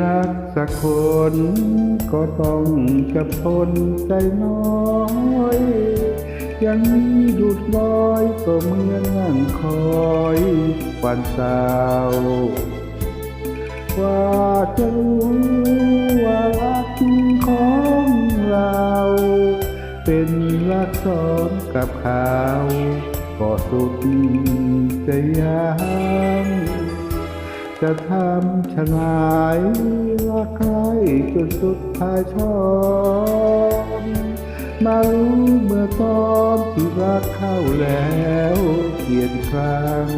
รักสักคน ก็ต้องจะทนใจน้อยยังมีดุดลอยก็เหมือนนั่งคอยวันเศร้าว่าจะรู้ว่ารักของเรา เป็นรักซ้อนกับเขาก็สุดจะยัง จะทำชะนายรักใครจนสุดท้ายชอบมารู้เมื่อตอนที่รักเข้าแล้วเกียดครั้ง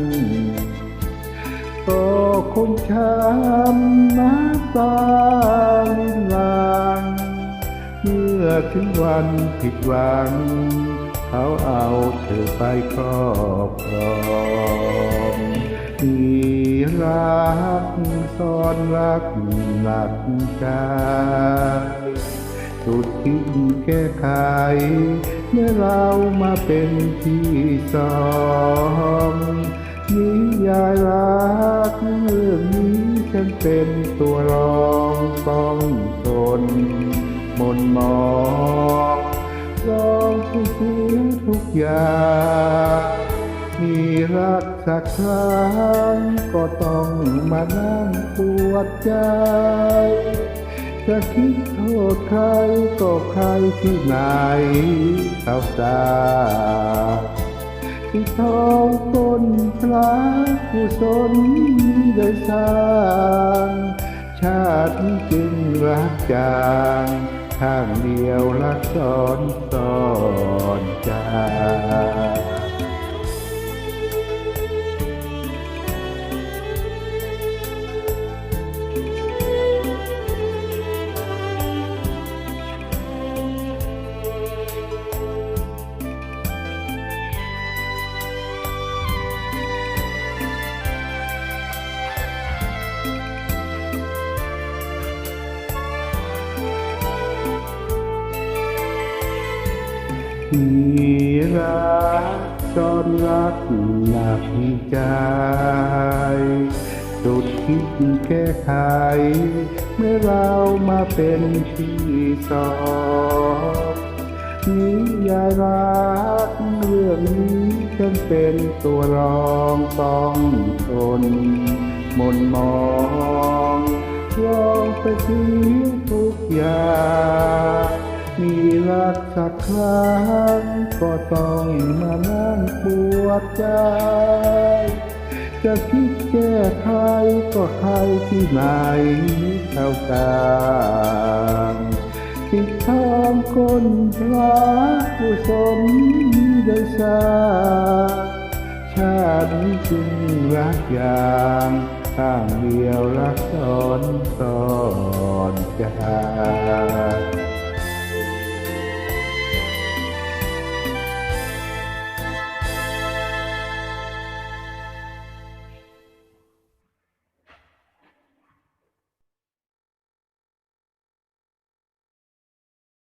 ก็คงช้ำน้ำตาลินลางเมื่อถึงวันผิดหวัง เขาเอาเธอไปครอบครอง อนรักหนักใจสุดที่แก้ไขเมื่อเรามาเป็นที่สองนิยายรักเรื่องนี้ฉันเป็นตัวรองต้องทนมนมองลองทุกเสียทุกอย่าง มีรักสักครั้งก็ต้องมานั่งปวดใจ จะคิดโทษใครก็ใครที่ไหนเขาสาที่ท้องต้นพระกุศลได้สร้างชาติจึงรักจางข้างเดียวรักซ้อนซ้อนใจ มีรักซ่อนรักหนักใจสุดคิดแก้ไขเมื่อเรามาเป็นที่สองนิยายรักเรื่องนี้ฉันเป็นตัวรองต้องทนมนมองลองไปทิ้งทุกอย่าง รักสักครั้งก็ต้องมานั่งปวดใจ จะคิดแก้ไขก็ใครที่ไหนเท่ากันติดทองก้นพระผู้สมได้สาชาตินี้จึงรักอย่างข้างเดียวรักซ้อนซ้อนใจ